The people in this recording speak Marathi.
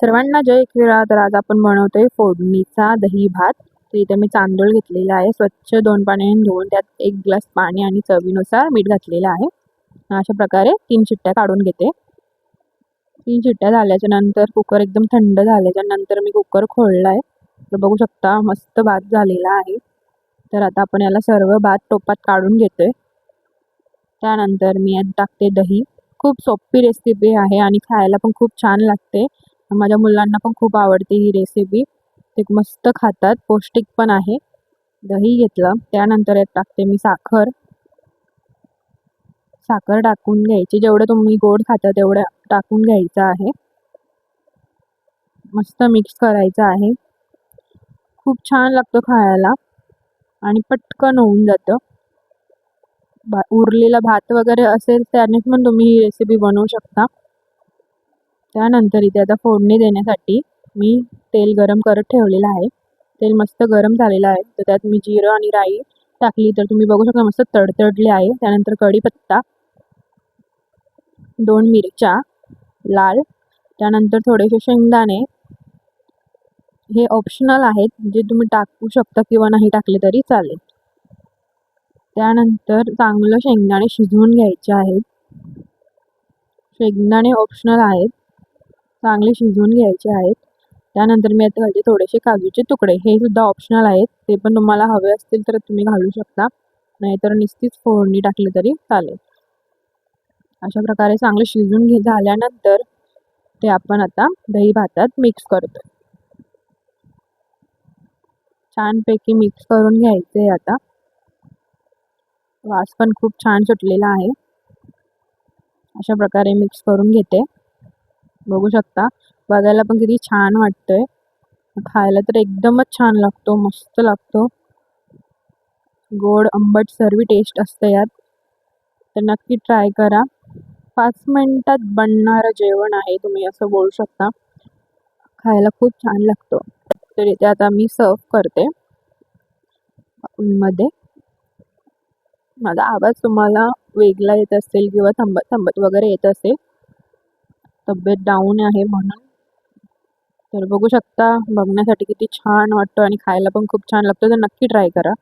सर्वांना जय किरा तर आज आपण बनवतोय फोडणीचा दही भात. तर इथे मी तांदूळ घेतलेला आहे. स्वच्छ दोन पाण्याने धुवून त्यात एक ग्लास पाणी आणि चवीनुसार मीठ घातलेलं आहे. अशा प्रकारे तीन चिट्ट्या काढून घेते. तीन चिट्ट्या झाल्याच्यानंतर कुकर एकदम थंड झाल्याच्यानंतर मी कुकर खोलला आहे तर बघू शकता मस्त भात झालेला आहे. तर आता आपण याला सर्व भात टोपात काढून घेतोय. त्यानंतर मी यात टाकते दही. खूप सोपी रेसिपी आहे आणि खायला पण खूप छान लागते. माझ्या मुलांना पण खूप आवडते ही रेसिपी ते मस्त खातात पौष्टिक पण आहे. दही घेतलं त्यानंतर यात टाकते मी साखर. साखर टाकून घ्यायची जेवढं तुम्ही गोड खाता तेवढं टाकून घ्यायचं आहे. मस्त मिक्स करायचं आहे. खूप छान लागतं खायला आणि पटकन होऊन जातं. भा उरलेला भात वगैरे असेल त्याने पण तुम्ही ही रेसिपी बनवू शकता. त्यानंतर इथे आता फोडणी देण्यासाठी मी तेल गरम करत ठेवलेलं आहे. तेल मस्त गरम झालेलं आहे. तर त्यात मी जिरं आणि राई टाकली तर तुम्ही बघू शकता मस्त तडतडले आहे. त्यानंतर कढीपत्ता दोन मिरच्या लाल. त्यानंतर थोडेसे शेंगदाणे. हे ऑप्शनल आहेत. जे तुम्ही टाकू शकता किंवा नाही टाकले तरी चालेल. त्यानंतर चांगलं शेंगदाणे शिजवून घ्यायचे आहेत. शेंगदाणे ऑप्शनल आहेत. चांगले शिजवून घ्यायचे आहेत. त्यानंतर मी आता घालते थोडेसे काजूचे तुकडे. हे सुद्धा ऑप्शनल आहेत. ते पण तुम्हाला हवे असतील तर तुम्ही घालू शकता. नाहीतर नुसतीच फोडणी टाकली तरी चालेल. अशा प्रकारे चांगले शिजून घे झाल्यानंतर ते आपण आता दही भातात मिक्स करतो. छानपैकी मिक्स करून घ्यायचे आता. वास पण खूप छान सुटलेला आहे. अशा प्रकारे मिक्स करून घेते. बघू शकता. बघायला पण किती छान वाटतंय. खायला तर एकदमच छान लागतो मस्त लागतो. गोड आंबट सर्व टेस्ट असते यात. तर नक्की ट्राय करा. पाच मिनटात बनणारं जेवण आहे तुम्ही असं बोलू शकता. खायला खूप छान लागतो. तर इथे आता मी सर्व करते. मध्ये माझा आवाज तुम्हाला वेगळा येत असेल किंवा थांबत थांबत वगैरे येत असेल. तब्येत डाऊन आहे म्हणून. तर बघू शकता बघण्यासाठी किती छान वाटतं आणि खायला पण खूप छान लागतं. तर नक्की ट्राय करा.